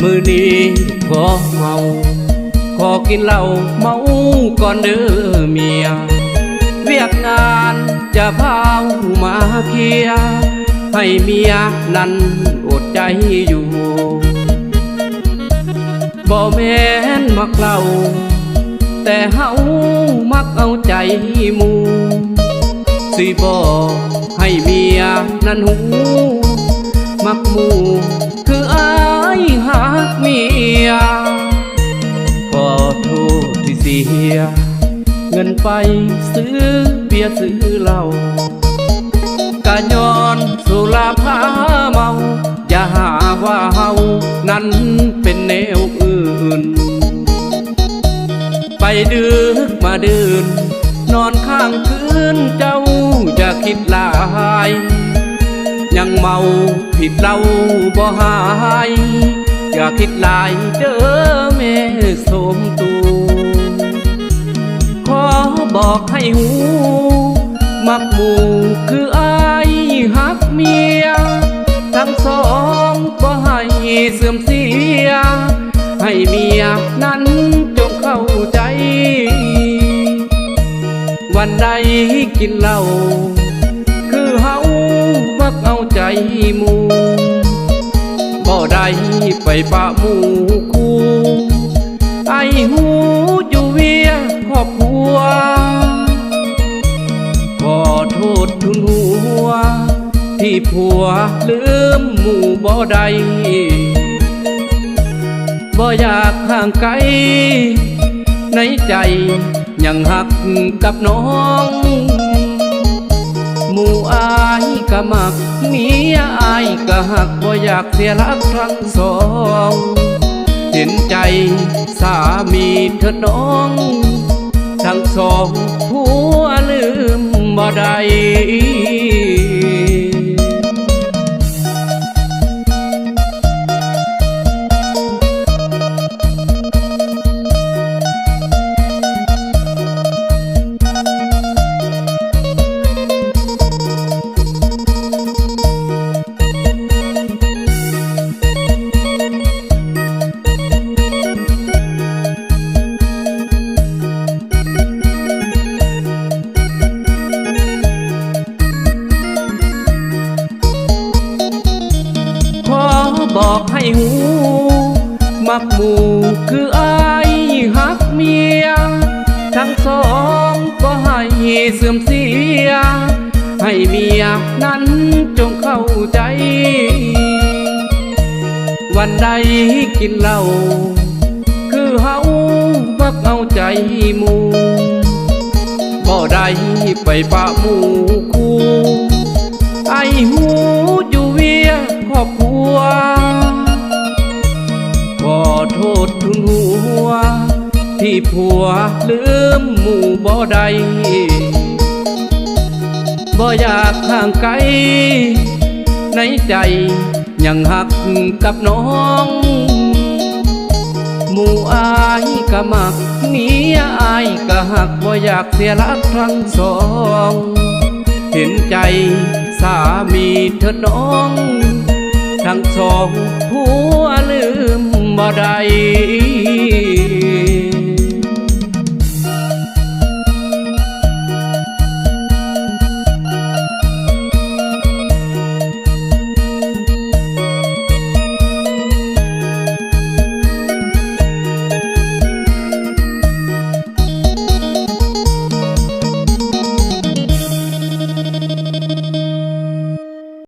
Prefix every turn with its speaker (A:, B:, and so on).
A: มือนี้ขอเมาขอกินเหล้าเมาก่อนเด้อเมียเวียกงานจะพาวมาเคีย ให้เมียนั้นอดใจอยู่บ่แม่นมักเล่า แต่เฮามักเอาใจมูสิบ่ให้เมียนั้นหู มักมู เงินไปซื้อเบียร์ซื้อเหล้ากะย้อนสุราพาเมา อย่าหาว่าเฮานั้นเป็นแนวอื่น ไปดึกมาเดินนอนข้างคืนเจ้าอย่าคิดหลาย ยังเมาผิดเราบ่หาย อย่าคิดหลายเด้อแม่ส อกให้หู มักหมู่คืออายหักเมีย ทั้งสองก็ให้เสื่อมเสีย ให้เมียนั้นจงเข้าใจ วันใดกินเหล้าคือเฮามักเอาใจหมู่บ่ได้ไปปะหมู่คู่ไอหูอยู่เวียครอบครัว ษทุนหัว ที่ผัวลืมหมู่บ่ได้บ่อยากห่างไกล ในใจยังหักกับน้องหมู่อายก็มักเมียอายก็หักบ่อยากเสียรักทั้งสอง เห็นใจสามีเธอน้อง ทั้งสองผัวลืม บ่ได้ บอกให้หู มักหมู่คืออายหักเมีย ทั้งสองก็ให้เสื่อมเสีย ให้เมียนั้นจงเข้าใจ วันใดกินเหล้าคือเฮามักเอาใจหมู่บ่ได้ไปปะหมู่ ที่ผัวลืมหมู่บ่ได้บ่อยากห่างไกล ในใจยังหักกับน้องหมู่อายก็มักเมียอายก็หักบ่อยากเสียรักทั้งสอง เห็นใจสามีเธอน้อง ทั้งสองผัวลืมบ่ได้